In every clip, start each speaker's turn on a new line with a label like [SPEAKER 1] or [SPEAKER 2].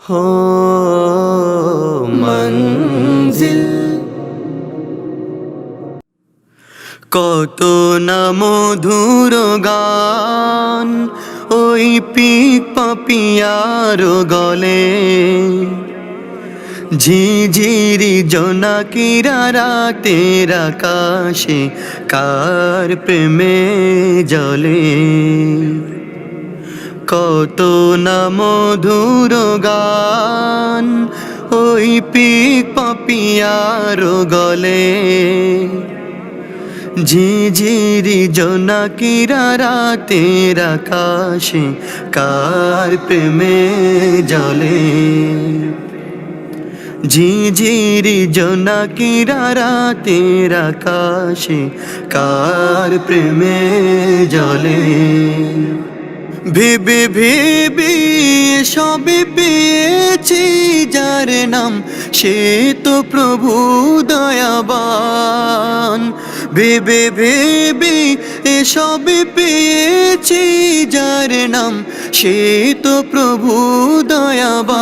[SPEAKER 1] হো মঞ্জিল কত না মধুর গান, ওই পিক পাপিয়ার গলে। ঝিঝিরি জোনাকিরা রাতের আকাশে কার প্রেমে জলে। কত না গান, ওই পিক পাপিয়ার গলে। ঝিঝিরি জোনাকিরা রাতের আকাশে কার প্রেমে জলে? ঝিঝিরি জোনাকিরা রাতের আকাশে কার প্রেমে জলে? ভেবে ভেবে সবে পেয়েছি যার নাম, সে তো প্রভু দয়াবান। ভেবে ভেবে সবে পেয়েছি যার নাম, সে তো প্রভু দয়াবান।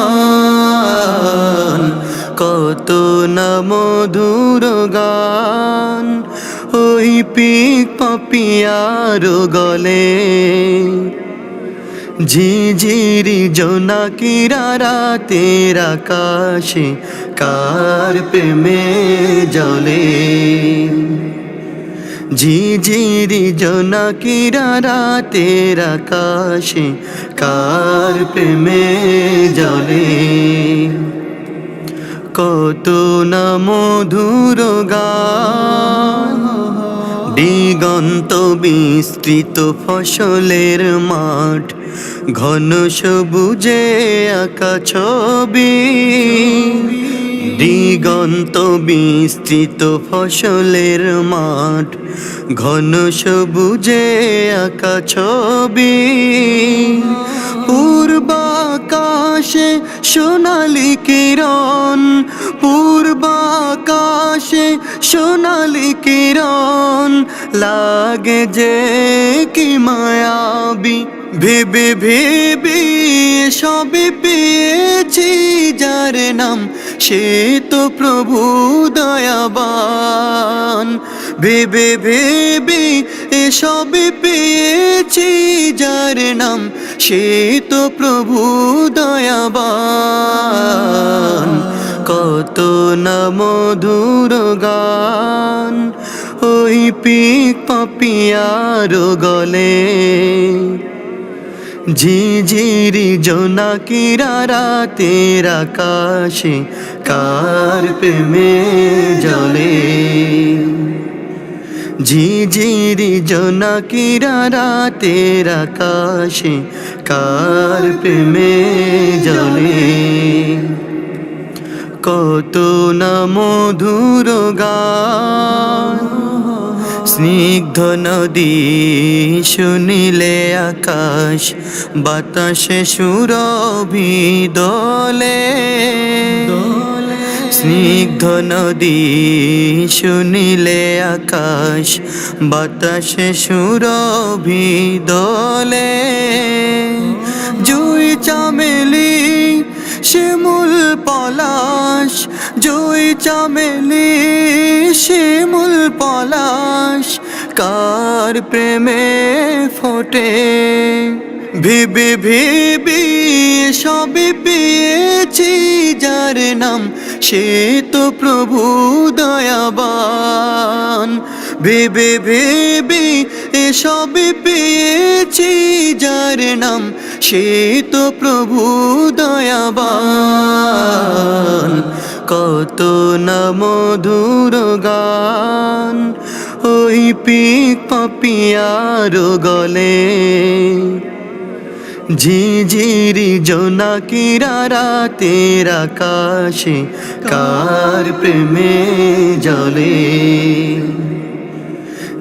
[SPEAKER 1] কত না মধুর গান, ওই পিক পাপিয়ার গলে। ঝিঝিরি জোনাকিরা রাতের আকাশে, কার প্রেমে জলে ঝিঝিরি জোনাকিরা রাতের আকাশে, কার প্রেমে জলে কত না মধুর গান দিগন্ত বিস্তৃত ফসলের মাঠ, ঘন সবুজে আঁকা ছবি। দিগন্ত বিস্তৃত ফসলের মাঠ, ঘন সবুজে আঁকা ছবি। পূর্বাকাশে সোনালি কিরণ, পূর্বাকাশে সোনালি কিরণ। লাগে যে কি মায়াবি। ভেবে ভেবে সবে পেয়েছি যার নাম সে তো প্রভু দয়াবান। ভেবে ভেবে সবে পেয়েছি যার নাম সে তো প্রভু দয়াবান। কত না মধুর গান, ওই পিক পাপিয়ার গলে। ঝিঝিরি জোনাকিরা রাতের আকাশে, কার প্রেমে জলে। ঝিঝিরি জোনাকিরা রাতের আকাশে, কার প্রেমে জলে। কত না মধুর স্নিগ্ধ নদী শুনিলে আকাশ, বাতাসে সুরভি দোলে। স্নিগ্ধ নদী শুনিলে আকাশ, বাতাসে সুরভি দোলে। জুই চামেলি, শিমুল পলাশ জুই চামেলি শিমুল পলাশ, কার প্রেমে ফোটে? ভেবে ভেবে সবে পেয়েছি যার নাম, সে তো প্রভু দয়াবান। ভেবে ভেবে সবে পেয়েছি যার নাম, সে তো প্রভু দয়াবান। কত না মধুর গান, ওই পিক পাপিয়ার গলে। ঝিঝিরি জোনাকিরা রাতের আকাশে, কার প্রেমে জলে?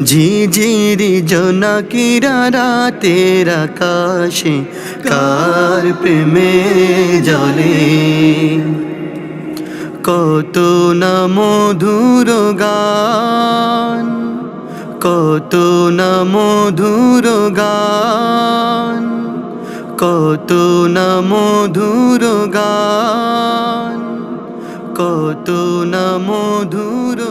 [SPEAKER 1] ঝিঝিরি জোনাকিরা রাতের আকাশে, কার প্রেমে জলে? কত না মধুর গান, কত না মধুর গান, কত না মধুর গান, কত না মধুর